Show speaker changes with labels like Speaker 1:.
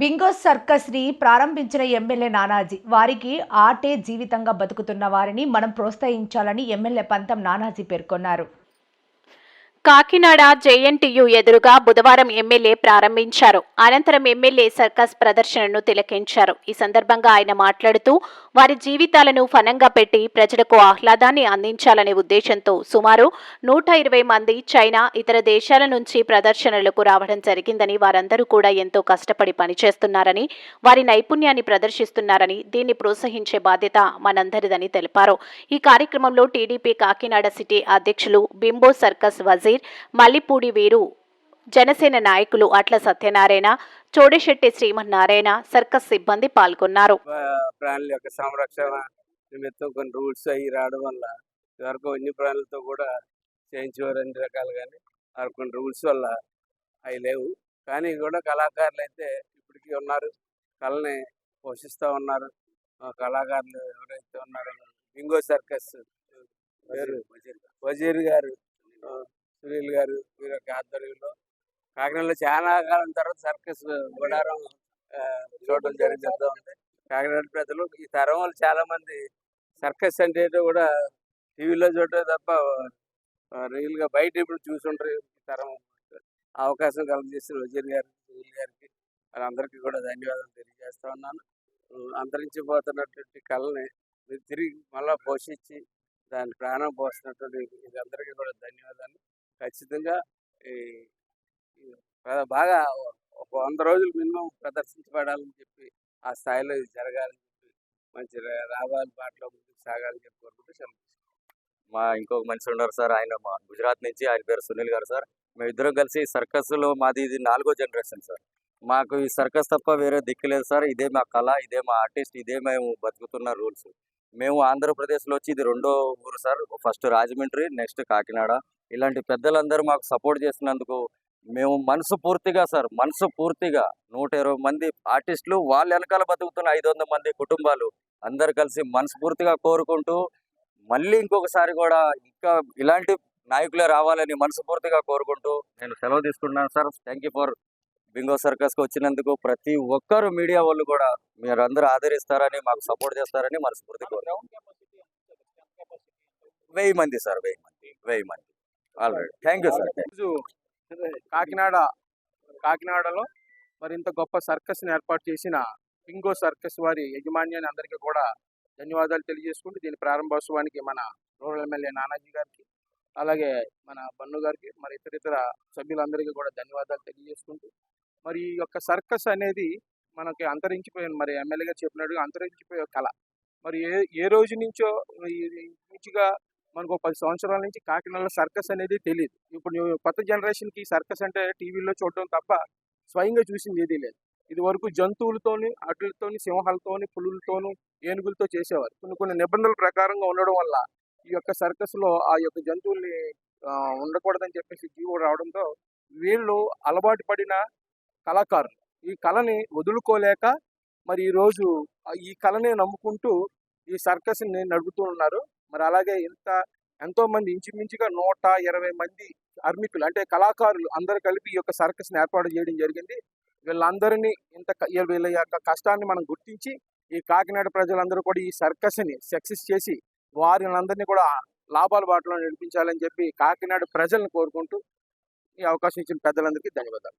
Speaker 1: Bingo సర్కస్ని ప్రారంభించిన MLA Nanaji. వారికి ఆటే జీవితంగా బతుకుతున్న వారిని మనం ప్రోత్సహించాలని ఎమ్మెల్యే పంతం నానాజీ పేర్కొన్నారు.
Speaker 2: కాకినాడ జేఎన్టీయు ఎదురుగా బుధవారం ఎమ్మెల్యే ప్రారంభించారు. అనంతరం ఎమ్మెల్యే సర్కస్ ప్రదర్శనను తిలకించారు. ఈ సందర్భంగా ఆయన మాట్లాడుతూ వారి జీవితాలను ఫనంగా పెట్టి ప్రజలకు ఆహ్లాదాన్ని అందించాలనే ఉద్దేశంతో సుమారు నూట ఇరవై మంది చైనా ఇతర దేశాల నుంచి ప్రదర్శనలకు రావడం జరిగిందని వారందరూ కూడా ఎంతో కష్టపడి పనిచేస్తున్నారని వారి నైపుణ్యాన్ని ప్రదర్శిస్తున్నారని దీన్ని ప్రోత్సహించే బాధ్యత మనందరిదని తెలిపారు. ఈ కార్యక్రమంలో టీడీపీ కాకినాడ సిటీ అధ్యక్షులు బింబో సర్కస్ వజీర్ మల్లిపూడి వీరు జనసేన నాయకులు అట్ల సత్యనారాయణ చోడశెట్టి శ్రీమన్నారాయణ సర్కస్ సిబ్బంది పాల్గొన్నారు.
Speaker 3: ప్రా- ప్రాణుల యొక్క సంరక్షణ నిమిత్తం కొన్ని రూల్స్ అవి రావడం వల్ల ఇదివరకు వన్య ప్రాణులతో కూడా చేయించేవారు అన్ని రకాలు కానీ కొన్ని రూల్స్ వల్ల అవి లేవు. కానీ కూడా కళాకారులు అయితే ఇప్పటికీ ఉన్నారు కళని పోషిస్తూ ఉన్నారు. ఆ కళాకారులు ఎవరైతే ఉన్నారో బింగో సర్కస్ వజీర్ గారు. అనిల్ గారు వీరి యొక్క ఆధ్వర్యంలో కాకినాడలో చాలా కాలం తర్వాత సర్కస్ గుడారం ఆ, చూడడం జరుగుతూ కాకినాడ ప్రజలు ఈ తరం వాళ్ళు చాలా మంది సర్కస్ అంటే కూడా టీవీలో చూడటం తప్ప రియల్గా బయట ఇప్పుడు చూసుంటారు ఈ తరం. అవకాశం కలిగజేసిన వజీర్ గారికి సునీల్ గారికి వాళ్ళందరికీ కూడా ధన్యవాదాలు తెలియజేస్తా ఉన్నాను. అంతరించిపోతున్నటువంటి కళని మీరు తిరిగి మళ్ళా పోషించి దాని ప్రాణం పోస్తున్నటువంటి అందరికీ కూడా ధన్యవాదాలు. ఖచ్చితంగా ఈ బాగా ఒక వంద రోజులు మినిమం ప్రదర్శించబడాలని చెప్పి ఆ స్థాయిలో ఇది జరగాలని చెప్పి మంచి రావాలి బాటలో ముందుకు సాగాలని చెప్పి కోరుకుంటూ సెలవు
Speaker 4: మా ఇంకొక మనిషి ఉన్నారు సార్. ఆయన మా గుజరాత్ నుంచి ఆయన పేరు సునీల్ గారు సార్. మేము ఇద్దరం కలిసి సర్కస్లో మాది ఇది నాలుగో జనరేషన్ సార్. మాకు ఈ సర్కస్ తప్ప వేరే దిక్కు లేదు సార్. ఇదే మా కళ ఇదే మా ఆర్టిస్ట్ ఇదే మేము బతుకుతున్న రూల్స్. మేము ఆంధ్రప్రదేశ్లో వచ్చి ఇది రెండో ఊరు sir. First Rajahmundry next Kakinada. ఇలాంటి పెద్దలందరూ మాకు సపోర్ట్ చేసినందుకు మేము మనసు పూర్తిగా సార్ మనసు పూర్తిగా నూట ఇరవై మంది ఆర్టిస్టులు వాళ్ళ వెనకాల బతుకుతున్న ఐదు వందల మంది కుటుంబాలు అందరు కలిసి మనస్ఫూర్తిగా కోరుకుంటూ మళ్ళీ ఇంకొకసారి కూడా ఇంకా ఇలాంటి నాయకులే రావాలని మనస్ఫూర్తిగా కోరుకుంటూ నేను సెలవు తీసుకుంటున్నాను sir. Thank you for Bingo సర్కస్కి వచ్చినందుకు ప్రతి ఒక్కరు మీడియా వాళ్ళు కూడా మీరు అందరూ ఆదరిస్తారని మాకు సపోర్ట్ చేస్తారని మనస్ఫూర్తి కోరు వెయ్యి మంది సార్ వెయ్యి మంది వెయ్యి మంది. Already thank you sir
Speaker 5: Kakinada కాకినాడలో మరి ఇంత గొప్ప సర్కస్ని ఏర్పాటు చేసిన పింగో సర్కస్ వారి యజమాన్యాన్ని అందరికీ కూడా ధన్యవాదాలు తెలియజేసుకుంటూ దీని ప్రారంభోత్సవానికి మన రూరల్ ఎమ్మెల్యే నానాజీ గారికి అలాగే మన బన్ను గారికి మరి ఇతర ఇతర సభ్యులందరికీ కూడా ధన్యవాదాలు తెలియజేసుకుంటూ మరి ఈ యొక్క సర్కస్ అనేది మనకి అంతరించిపోయిన మరి ఎమ్మెల్యే గారు చెప్పినట్టుగా అంతరించిపోయే కళ మరి ఏ ఏ రోజు నుంచో ఇది మంచిగా మనకు ఒక పది సంవత్సరాల నుంచి కాకినాడలో సర్కస్ అనేది తెలియదు ఇప్పుడు కొత్త జనరేషన్కి సర్కస్ అంటే టీవీలో చూడడం తప్ప స్వయంగా చూసింది ఏదీ లేదు. ఇది వరకు జంతువులతోని అటులతోని సింహాలతోని పులులతోని ఏనుగులతో చేసేవారు. కొన్ని కొన్ని నిబంధనల ప్రకారంగా ఉండడం వల్ల ఈ యొక్క సర్కస్లో ఆ యొక్క జంతువుల్ని ఉండకూడదని చెప్పేసి జీవో రావడంతో వీళ్ళు అలవాటు పడిన కళాకారులు. ఈ కళని వదులుకోలేక మరి ఈరోజు ఈ కళనే నమ్ముకుంటూ ఈ సర్కస్ని నడుపుతూ ఉన్నారు. మరి అలాగే ఇంత ఎంతో మంది ఇంచుమించుగా నూట ఇరవై మంది కార్మికులు అంటే కళాకారులు అందరూ కలిపి ఈ యొక్క సర్కస్ని ఏర్పాటు చేయడం జరిగింది. వీళ్ళందరినీ ఇంత క- వీళ్ళ యొక్క కష్టాన్ని మనం గుర్తించి ఈ కాకినాడ ప్రజలందరూ కూడా ఈ సర్కస్ని సక్సెస్ చేసి వారిని అందరినీ కూడా లాభాల బాటలో నడిపించాలని చెప్పి కాకినాడ ప్రజలను కోరుకుంటూ ఈ అవకాశం ఇచ్చిన పెద్దలందరికీ ధన్యవాదాలు.